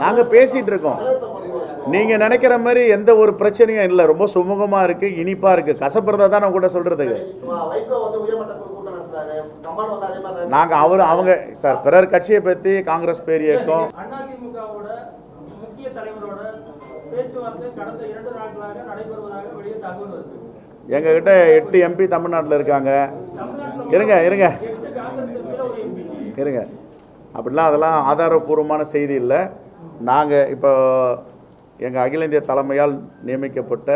நாங்கள் பேசிகிட்டு இருக்கோம். நீங்கள் நினைக்கிற மாதிரி எந்த ஒரு பிரச்சனையும் இல்லை. ரொம்ப சுமூகமாக இருக்குது இனிப்பாக இருக்குது கசப்புறதா தான் நான் கூட மாதிரி நாங்கள் அவர் அவங்க சார் பிறர் கட்சியை பற்றி காங்கிரஸ் பேர் இயக்கம். எங்ககிட்ட எட்டு எம்பி தமிழ்நாட்டில் இருக்காங்க. இருங்க இருங்க. இருங்க. அப்படிலாம் அதெல்லாம் ஆதாரபூர்வமான செய்தி இல்லை. நாங்கள் இப்போ எங்கள் அகில இந்திய தலைமையால் நியமிக்கப்பட்ட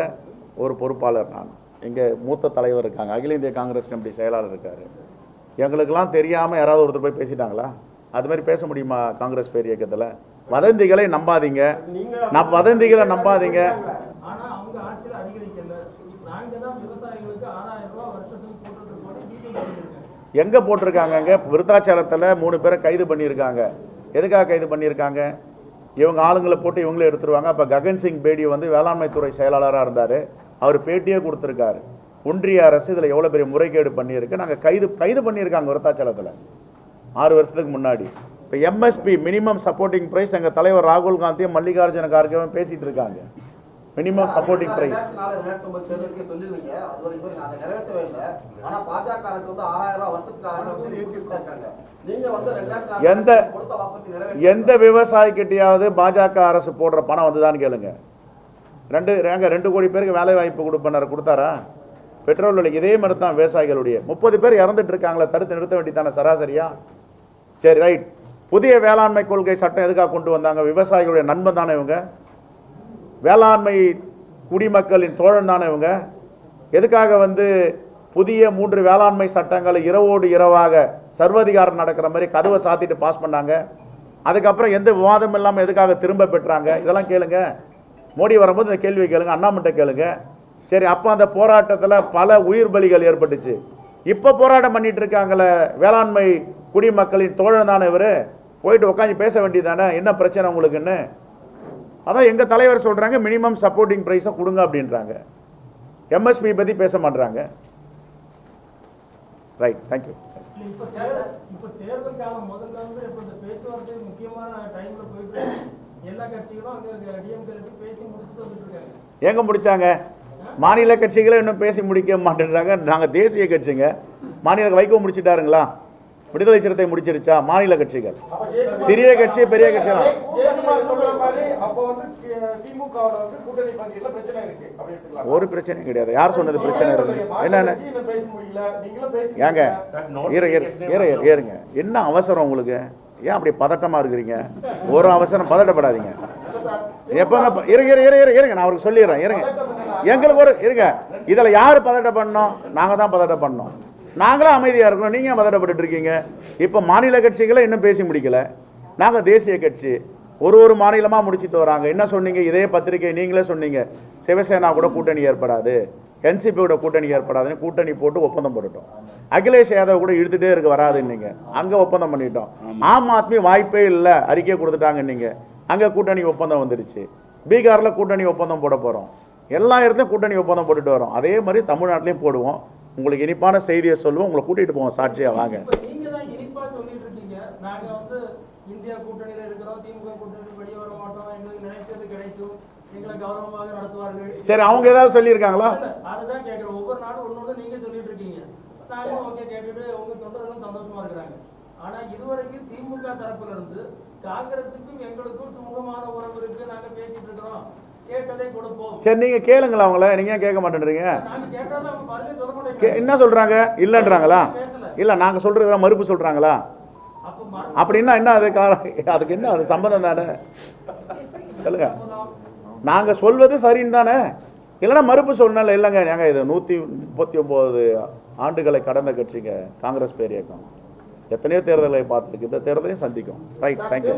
ஒரு பொறுப்பாளர் நான். எங்கள் மூத்த தலைவர் இருக்காங்க. அகில இந்திய காங்கிரஸ் கமிட்டி செயலாளர் இருக்கார். எங்களுக்கெல்லாம் தெரியாமல் யாராவது ஒருத்தர் போய் பேசிட்டாங்களா? அது மாதிரி பேச முடியுமா காங்கிரஸ் பேர் இயக்கத்தில்? வதந்திகளை நம்பாதீங்க. நான் வதந்திகளை நம்பாதீங்க. எங்கே போட்டிருக்காங்கங்க? விருத்தாச்சலத்தில் மூணு பேரை கைது பண்ணியிருக்காங்க. எதுக்காக கைது பண்ணியிருக்காங்க? இவங்க ஆளுங்களை போட்டு இவங்களே எடுத்துருவாங்க. அப்போ ககன் சிங் பேடி வந்து வேளாண்மைத்துறை செயலாளராக இருந்தார். அவர் பேட்டியே கொடுத்துருக்காரு. ஒன்றிய அரசு இதில் எவ்வளோ பெரிய முறைகேடு பண்ணியிருக்கு. நாங்கள் கைது கைது பண்ணியிருக்காங்க விருத்தாச்சலத்தில் ஆறு வருஷத்துக்கு முன்னாடி. இப்போ எம்எஸ்பி மினிமம் சப்போர்ட்டிங் ப்ரைஸ் எங்கள் தலைவர் ராகுல் காந்தியும் மல்லிகார்ஜுன கார்கேவும் பேசிகிட்டு இருக்காங்க. மினிமம் சப்போர்ட்டிங் ப்ரைஸ் எந்த- எந்த விவசாயிக்கிட்டையாவது பாஜக அரசு போடுற பணம் வந்துதான்னு கேளுங்க. ரெண்டு ஏங்க ரெண்டு கோடி பேருக்கு வேலை வாய்ப்பு கொடுப்பனர் கொடுத்தாரா? பெட்ரோல் விலை இதே மாதிரி தான் விவசாயிகளுடைய. முப்பது பேர் இறந்துட்டு இருக்காங்களே தடுத்து நிறுத்த வேண்டியதானே சராசரியா? சரி ரைட் புதிய வேளாண்மை கொள்கை சட்டம் எதுக்காக கொண்டு வந்தாங்க? விவசாயிகளுடைய நண்பன் தானே இவங்க? வேளாண்மை குடிமக்களின் தோழன் தானே இவங்க? எதுக்காக வந்து புதிய மூன்று வேளாண்மை சட்டங்களை இரவோடு இரவாக சர்வதிகாரம் நடக்கிற மாதிரி கதவை சாத்திட்டு பாஸ் பண்ணாங்க? அதுக்கப்புறம் எந்த விவாதம் இல்லாமல் எதுக்காக திரும்ப பெற்றாங்க? இதெல்லாம் கேளுங்க. மோடி வரும்போது இந்த கேள்வி கேளுங்க அண்ணாமட்ட கேளுங்க. சரி அப்போ அந்த போராட்டத்தில் பல உயிர் பலிகள் ஏற்பட்டுச்சு. இப்போ போராட்டம் பண்ணிட்டு இருக்காங்களே வேளாண்மை குடிமக்களின் தோழன் தானே இவர்? போயிட்டு உட்காந்து பேச வேண்டியதானே என்ன பிரச்சனை உங்களுக்குன்னு? அதான் எங்கள் தலைவர் சொல்கிறாங்க மினிமம் சப்போர்ட்டிங் ப்ரைஸை கொடுங்க அப்படின்றாங்க. எம்எஸ்பி பற்றி பேச மாட்றாங்க. ரைட் தேங்க்யூ கட்சிகளும் எங்கே முடிச்சாங்க? மாநில கட்சிகளை இன்னும் பேசி முடிக்க மாட்டேன்றாங்க. நாங்கள் தேசிய கட்சிங்க. மாநில வைகோ முடிச்சிட்டாருங்களா? விடுதலை சிறுத்தை முடிச்சிருச்சா? மாநில கட்சிகள். சிறிய கட்சி பெரிய கட்சி ஒரு பிரச்சனையும் கிடையாது. யார் சொன்னது பிரச்சனை இருக்கு? என்னென்ன? ஏங்க இரு இரு ஏறுங்க என்ன அவசரம் உங்களுக்கு? ஏன் அப்படி பதட்டமா இருக்கிறீங்க? ஒரு அவசரம் பதட்டப்படாதீங்க. எப்பங்க இருங்க இரு இரு இரு இருங்க. நான் அவருக்கு சொல்லிடுறேன். இருங்க. எங்களுக்கு ஒரு இருங்க. இதில் யார் பதட்டம் பண்ணோம் நாங்கள் தான் பதட்டம் பண்ணோம் நாங்களும் அமைதியாக இருக்கணும். நீங்கள் ஏன் இருக்கீங்க இப்போ மாநில கட்சிகளை இன்னும் பேசி முடிக்கல. நாங்கள் தேசிய கட்சி. ஒரு ஒரு மாநிலமாக முடிச்சுட்டு வராங்க. என்ன சொன்னீங்க? இதே பத்திரிகை நீங்களே சொன்னீங்க. சிவசேனா கூட கூட்டணி ஏற்படாது. என்சிபி கூட கூட்டணி ஏற்படாதுன்னு கூட்டணி போட்டு ஒப்பந்தம் போட்டுட்டோம். அகிலேஷ் யாதவ் கூட இழுத்துட்டே இருக்க வராதுன்னீங்க அங்கே ஒப்பந்தம் பண்ணிட்டோம். ஆம் ஆத்மி வாய்ப்பே இல்லை. அறிக்கை கொடுத்துட்டாங்க நீங்கள் அங்கே கூட்டணி ஒப்பந்தம் வந்துடுச்சு பீகாரில் கூட்டணி ஒப்பந்தம் போட போகிறோம் எல்லா இடத்துலையும் கூட்டணி ஒப்பந்தம் போட்டுட்டு வரோம். அதே மாதிரி தமிழ்நாட்டிலையும் போடுவோம். உங்களுக்கு இனிப்பான செய்தியை சொல்லுவோம். உங்களை கூட்டிகிட்டு போவோம். சாட்சியாக வாங்க. நீங்க நாங்க சரி அவங்க ஏதாவது சொல்லியிருக்காங்களா? நீங்க ஆனா இதுவரைக்கும் திமுக தரப்புல இருந்து காங்கிரசுக்கும் எங்களுக்கும் சுமூகமான உறவு இருக்கு. நாங்க பேசிட்டு இருக்கிறோம் கேட்டதை கொடுப்போம். சரி நீங்கள் கேளுங்களா அவங்கள. நீங்கள் ஏன் கேட்க மாட்டேன்றீங்க? கே என்ன சொல்கிறாங்க இல்லைன்றாங்களா? இல்லை நாங்கள் சொல்கிறது மறுப்பு சொல்கிறாங்களா அப்படின்னா என்ன அது காரணம் அதுக்கு என்ன அது சம்மந்தம் தானே? சொல்லுங்க. நாங்கள் சொல்வது சரின்னு தானே? இல்லைன்னா மறுப்பு சொல்லணும் இல்லைங்க. ஏங்க இது நூற்றி முப்பத்தி ஒம்பது ஆண்டுகளை கடந்த கட்சிங்க காங்கிரஸ் பேர் இயக்கம் எத்தனையோ தேர்தலை பார்த்துருக்கு. இந்த தேர்தலையும் சந்திக்கும். ரைட் தேங்க்யூ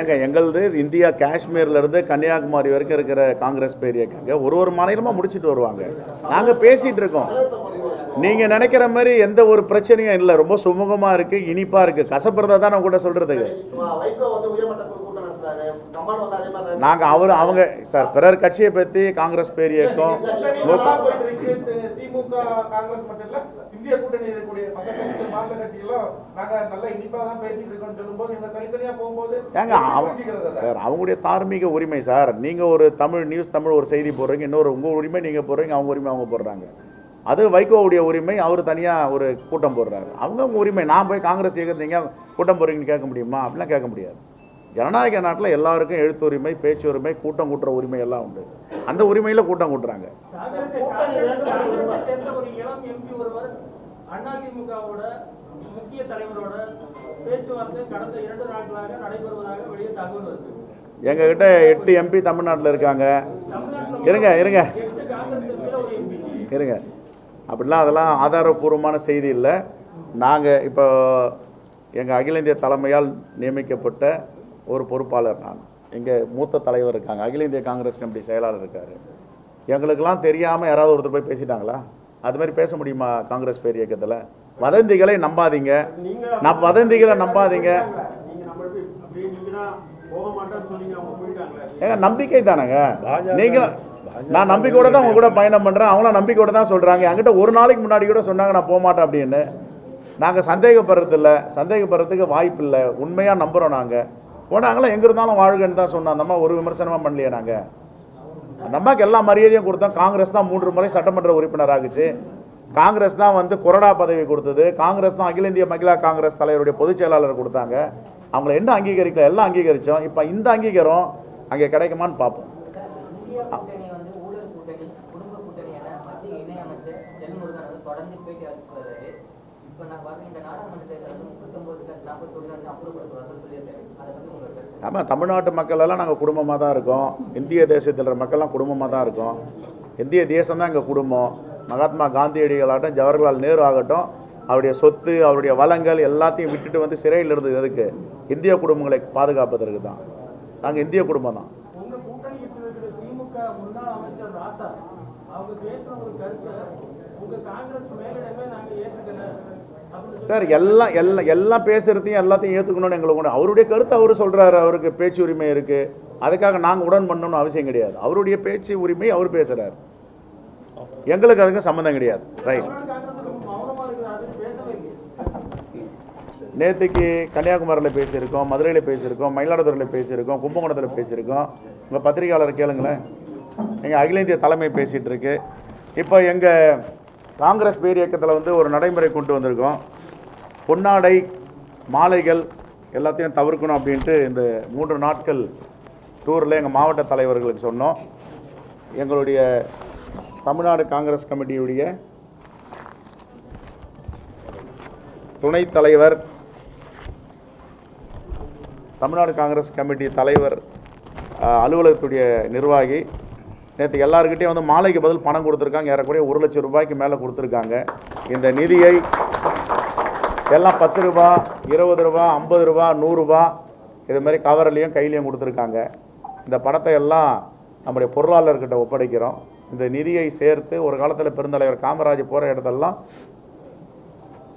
எங்க எங்களது இந்தியா காஷ்மீர்ல இருந்து கன்னியாகுமரி வரைக்கும் இருக்கிற காங்கிரஸ் பேர் இயக்கங்க ஒரு ஒரு மாநிலமா முடிச்சிட்டு வருவாங்க. நாங்க பேசிட்டு இருக்கோம். நீங்க நினைக்கிற மாதிரி எந்த ஒரு பிரச்சனையும் இல்லை. ரொம்ப சுமூகமா இருக்கு இனிப்பா இருக்கு. கசப்புறதா தான் நான் கூட மாதிரி நாங்கள் அவர் அவங்க சார் பிறர் கட்சியை பற்றி காங்கிரஸ் பேர் இயக்கம். நாங்க ஏங்க? சார் அவங்களுடைய தார்மீக உரிமை சார். நீங்கள் ஒரு தமிழ் நியூஸ் தமிழ் ஒரு செய்தி போடுறீங்க இன்னொரு உங்கள் உரிமை நீங்கள் போடுறீங்க அவங்க உரிமை அவங்க போடுறாங்க. அது வைகோவுடைய உரிமை அவர் தனியாக ஒரு கூட்டம் போடுறாரு. அவங்க உரிமை நான் போய் காங்கிரஸ் இயக்கத்தீங்க கூட்டம் போடுறீங்கன்னு கேட்க முடியுமா? அப்படிலாம் கேட்க முடியாது. ஜனநாயக நாட்டில் எல்லாருக்கும் எழுத்து உரிமை பேச்சு உரிமை கூட்டம் கூட்டுற உரிமை எல்லாம் உண்டு. அந்த உரிமையில் கூட்டம் கூட்டுறாங்க. முக்கிய தலைவரோட பேச்சுவார்த்தை கடந்த இரண்டு நாட்களாக நடைபெறுவதாக வெளியே தகவல் வருது. எங்ககிட்ட எட்டு எம்பி தமிழ்நாட்டில் இருக்காங்க. இருங்க, இருங்க. இருங்க. அப்படிலாம் அதெல்லாம் ஆதாரபூர்வமான செய்தி இல்லை. நாங்கள் இப்போ எங்கள் அகில இந்திய தலைமையால் நியமிக்கப்பட்ட ஒரு பொறுப்பாளர் நான். எங்கள் மூத்த தலைவர் இருக்காங்க. அகில இந்திய காங்கிரஸ் கமிட்டி செயலாளர் இருக்கார். எங்களுக்கெல்லாம் தெரியாமல் யாராவது ஒருத்தர் போய் பேசிட்டாங்களா? அது மாதிரி பேச முடியுமா காங்கிரஸ் பேர் இயக்கத்தில்? வதந்திகளை நம்பாதீங்க. நான் வதந்திகளை நம்பாதீங்க. ஏங்க நம்பிக்கை தானேங்க. நீங்க நான் நம்பிக்கையோட தான் உங்க கூட பயணம் பண்றேன். அவங்களும் நம்பிக்கையோட தான் சொல்றாங்க. என்கிட்ட ஒரு நாளைக்கு முன்னாடி கூட சொன்னாங்க நான் போக மாட்டேன் அப்படின்னு. நாங்க சந்தேகப்படுறதில்ல. சந்தேகப்படுறதுக்கு வாய்ப்பு இல்லை. உண்மையா நம்புறோம் நாங்க. போனாங்களா எங்க இருந்தாலும் வாழ்கன்னு தான் சொன்னோம். அந்த ஒரு விமர்சனமா பண்ணலையே நாங்க. அந்த அம்மாக்கு எல்லா மரியாதையும் கொடுத்தோம். காங்கிரஸ் தான் மூன்று முறை சட்டமன்ற உறுப்பினர் ஆகுச்சு. காங்கிரஸ் தான் வந்து கொரடா பதவி கொடுத்தது. காங்கிரஸ் தான் அகில இந்திய மகிழா காங்கிரஸ் தலைவருடைய பொதுச் செயலாளர் கொடுத்தாங்க. அவங்கள என்ன அங்கீகரிக்கல? எல்லாம் அங்கீகரித்தோம் இப்போ இந்த அங்கீகாரம் அங்கே கிடைக்குமான்னு பார்ப்போம் இந்திய கூட்டணி வந்து ஊழல் கூட்டணி குடும்ப கூட்டணி என மத்திய இணையமைச்சர் எல் முருகன் வந்து தொடர்ந்து பேட்டி அளித்து வர்றாரு இப்ப நான் பார்க்க இந்த நாடாளுமன்ற தேர்தல் வந்து முப்பத்தொன்பது நாற்பத்தொன்னு வந்து அப்புறப்படுத்துவார்கள் சொல்லியிருக்காரு அதை வந்து உங்களோட கருத்து ஆமாம் தமிழ்நாட்டு மக்களெல்லாம் நாங்கள் குடும்பமாக தான் இருக்கோம். இந்திய தேசத்தில் இருக்கிற மக்கள்லாம் குடும்பமாக தான் இருக்கோம். இந்திய தேசம் தான் எங்கள் குடும்பம். மகாத்மா காந்தியடிகளாகட்டும் ஜவஹர்லால் நேரு ஆகட்டும் அவருடைய சொத்து அவருடைய வளங்கள் எல்லாத்தையும் விட்டுட்டு வந்து சிறையில் இருந்தது எதுக்கு? இந்திய குடும்பங்களை பாதுகாப்பதற்கு தான். நாங்கள் இந்திய குடும்பம் தான். அமைச்சர் ராசா அவங்க ஒரு கருத்தை உங்க காங்கிரஸ் மேலிடமே ஏற்றுக்கல சார் எல்லாம் எல்லாம் எல்லாம் பேசுகிறதையும் எல்லாத்தையும் ஏற்றுக்கணும்னு எங்களுக்கு ஒன்று அவருடைய கருத்து அவர் சொல்கிறாரு அவருக்கு பேச்சு உரிமை இருக்குது அதுக்காக நாங்கள் உடன் பண்ணணும்னு அவசியம் கிடையாது. அவருடைய பேச்சு உரிமை அவர் பேசுகிறார் எங்களுக்கு அதுக்கு சம்மந்தம் கிடையாது. ரைட் நேற்றுக்கு கன்னியாகுமரியில் பேசியிருக்கோம் மதுரையில் பேசியிருக்கோம் மயிலாடுதுறையில் பேசியிருக்கோம் கும்பகோணத்தில் பேசியிருக்கோம். உங்கள் பத்திரிகையாளர் கேளுங்களேன். எங்கள் அகில இந்திய தலைமை பேசிகிட்டு இருக்கு. இப்போ எங்கள் காங்கிரஸ் பேர் இயக்கத்தில் வந்து ஒரு நடைமுறை கொண்டு வந்திருக்கோம். பொன்னாடை மாலைகள் எல்லாத்தையும் தவிர்க்கணும் அப்படின்ட்டு இந்த மூன்று நாட்கள் டூரில் எங்கள் மாவட்ட தலைவர்களுக்கு சொன்னோம். எங்களுடைய தமிழ்நாடு காங்கிரஸ் கமிட்டியுடைய துணைத் தலைவர் தமிழ்நாடு காங்கிரஸ் கமிட்டி தலைவர் அலுவலகத்துடைய நிர்வாகி. நேற்று எல்லாருக்கிட்டையும் வந்து மாலைக்கு பதில் பணம் கொடுத்துருக்காங்க. ஏறக்குறைய ஒரு லட்சம் ரூபாய்க்கு மேலே கொடுத்துருக்காங்க. இந்த நிதியை எல்லாம் பத்து ரூபா இருபது ரூபா ஐம்பது ரூபா நூறுரூபா இது மாதிரி கவர்லேயும் கையிலையும் கொடுத்துருக்காங்க. இந்த படத்தை எல்லாம் நம்முடைய பொருளாளர்கிட்ட ஒப்படைக்கிறோம். இந்த நிதியை சேர்த்து ஒரு காலத்தில் பெருந்தலைவர் காமராஜ் போகிற இடத்தெல்லாம்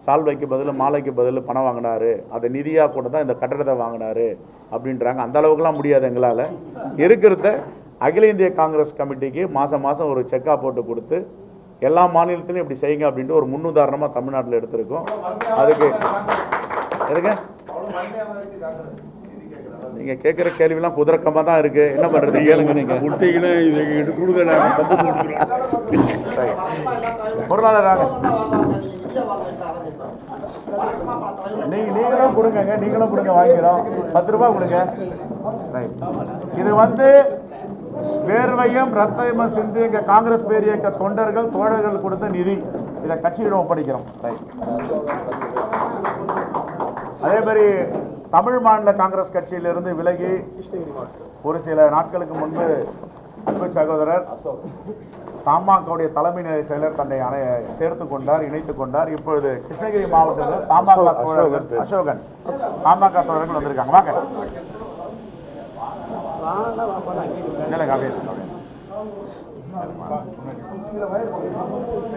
சால்வைக்கு பதில் மாலைக்கு பதில் பணம் வாங்கினாரு. அதை நிதியாக கொண்டு தான் இந்த கட்டடத்தை வாங்கினாரு அப்படின்றாங்க. அந்த அளவுக்குலாம் முடியாது எங்களால். இருக்கிறத அகில இந்திய காங்கிரஸ் கமிட்டிக்கு மாதம் மாதம் ஒரு செக்காக போட்டு கொடுத்து எல்லா மாநிலத்திலையும் இப்படி செய்யுங்க அப்படின்ட்டு ஒரு முன்னுதாரணமாக தமிழ்நாட்டில் எடுத்திருக்கோம். அதுக்கு எதுங்க நீங்கள் கேட்குற கேள்விலாம் குதிரக்கமாக தான் இருக்குது என்ன பண்ணுறது கேளுங்க நீங்கள் முட்டைகளை இதை கொடுங்க நாங்கள் பம்பு கொடுக்குறோம் வழக்கமா எல்லா தலைவரும் பொருளாளராக. வாங்குவாங்க. நீங்க இந்தியா வாங்குறீங்க அதை கேட்கிறோம். வழக்கமா பல தலைவர்கள் நீங்க நீங்களும் கொடுங்கங்க நீங்களும் கொடுங்க வாங்கிக்கிறோம். பத்து ரூபாய் கொடுங்க. ரைட் இது வந்து வேர்வையும் ரத்தயமும் சிந்து எங்க காங்கிரஸ் பேர் இயக்க தொண்டர்கள் தோழர்கள் கொடுத்த நிதி. இதை கட்சியிடம் ஒப்படைக்கிறோம் அதே மாதிரி தமிழ் மாநில காங்கிரஸ் கட்சியிலிருந்து விலகி ஒரு சில நாட்களுக்கு முன்பு அன்பு சகோதரர் தமாகவுடைய தலைமை செயலர் தன்னை அணை சேர்த்து கொண்டார் இணைத்துக் கொண்டார். இப்பொழுது கிருஷ்ணகிரி மாவட்டத்தில் தமாக தோழர்கள் அசோகன் தமாக தோழர்கள் வந்திருக்காங்க. வாங்க. இல்லைங்க,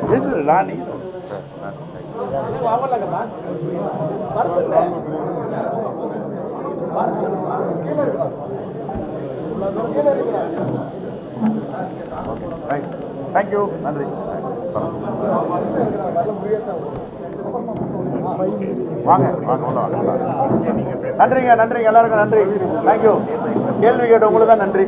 இருக்குது ராணி தேங்க்யூ நன்றி வாங்க வாங்க வாங்க. நன்றிங்க நன்றிங்க எல்லாருக்கும் நன்றி. தேங்க்யூ கேள்வி கேட்ட உங்களுக்கு தான் நன்றி.